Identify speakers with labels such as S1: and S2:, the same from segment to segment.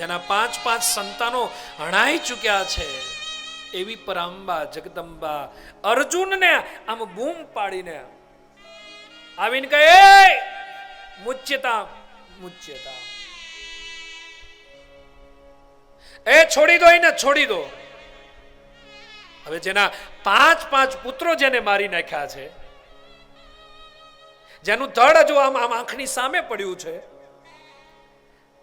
S1: જેના પાંચ પાંચ સંતાનો હણાઈ ચૂક્યા છે. એવી પરાંબા જગદંબા અર્જુનને આમ બૂમ પાડીને આવીને કહે "એ, મુચ્યતા મુચ્યતા. એ છોડી દો એને છોડી દો. હવે જેના પાંચ પાંચ પુત્રો જેને મારી નાખ્યા છે જેનું ધડ હજુ આમ આમ આંખની સામે પડ્યું છે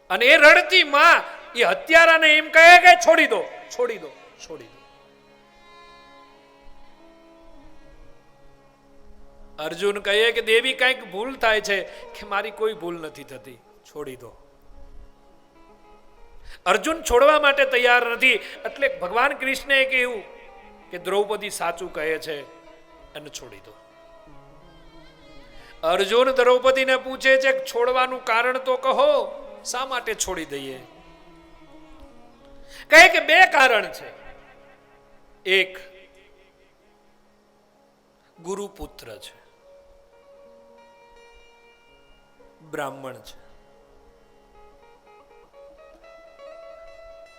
S1: અને એ રડતી માં એ હત્યારાને એમ કહે કે છોડી દો છોડી દો છોડી દો. અર્જુન કહે કે દેવી કંઈક ભૂલ થાય છે કે મારી કોઈ ભૂલ નથી થતી. છોડી દો. અર્જુન છોડવા માટે તૈયાર નથી, એટલે ભગવાન કૃષ્ણએ કહ્યું કે દ્રૌપદી સાચું કહે છે અને છોડી દો. અર્જુન દ્રૌપદીને પૂછે છે છોડવાનું કારણ તો કહો. શા માટે છોડી દઈએ? કહે કે બે કારણ છે. એક ગુરુપુત્ર છે. બ્રાહ્મણ છે.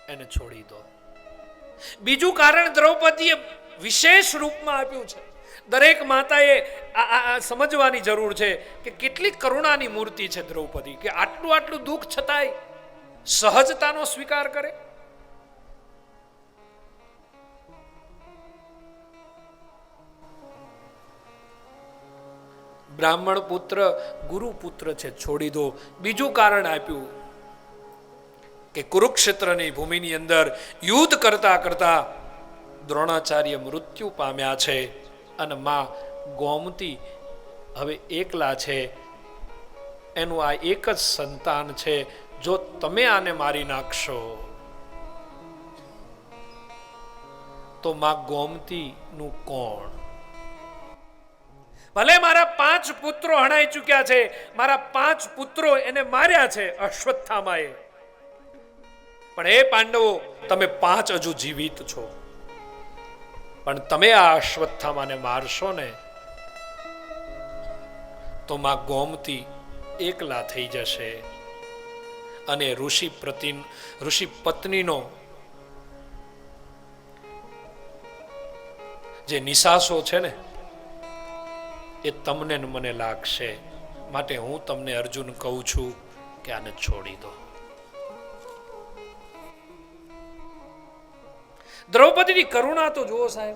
S1: એને છોડી દો. બીજું કારણ દ્રૌપદીએ વિશેષ રૂપમાં આપ્યું છે. દરેક માતાએ આ સમજવાની જરૂર છે કે કેટલી કરુણાની મૂર્તિ છે દ્રૌપદી, કે આટલું આટલું દુઃખ છતાંય સહજતાનો સ્વીકાર કરે. બ્રાહ્મણ પુત્ર, ગુરુ પુત્ર છે, છોડી દો. બીજું કારણ આપ્યું કે કુરુક્ષેત્રની ભૂમિની અંદર યુદ્ધ કરતા કરતા દ્રોણાચાર્ય મૃત્યુ પામ્યા છે. અને મા ગોમતી હવે એકલા છે. એનું આ એક જ સંતાન છે. જો તમે આને મારી નાખશો. તો માં ગોમતી નું કોણ? ભલે મારા પાંચ પુત્રો હણાઈ ચૂક્યા છે. મારા પાંચ પુત્રો એને માર્યા છે અશ્વત્થામાએ. પણ એ પાંડવો, તમે પાંચ હજુ જીવિત છો. પણ તમે આ અશ્વત્થામાને મારશો ને તો માં ગોમતી એકલા થઈ જશે. અને ઋષિ પ્રતિ ઋષિ પત્નીનો જે નિશાસો છે ને, એ તમને મને લાગશે. માટે હું તમને અર્જુન કહું છું કે આને છોડી દો. દ્રૌપદીની કરુણા તો જુઓ સાહેબ.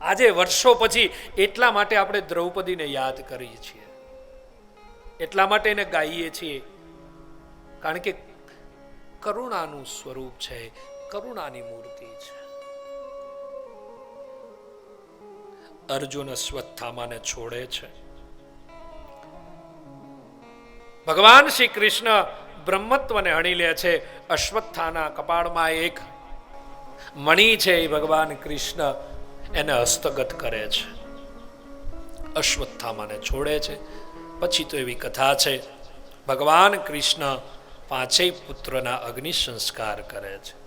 S1: આજે વર્ષો પછી એટલા માટે આપણે દ્રૌપદીને યાદ કરીએ છીએ. એટલા માટે એને ગાઈએ છીએ. કારણ કે કરુણાનું સ્વરૂપ છે, કરુણાની મૂર્તિ છે. અર્જુન અશ્વત્થામાને છોડે છે. ભગવાન શ્રી કૃષ્ણ બ્રહ્મત્વને હણી લે છે અશ્વત્થાના કપાળમાં એક. મણિ છે એ ભગવાન કૃષ્ણ એને હસ્તગત કરે છે. અશ્વત્થામાને છોડે છે. પછી તો એવી કથા છે, ભગવાન કૃષ્ણ પાંચેય પુત્રના અગ્નિ સંસ્કાર કરે છે.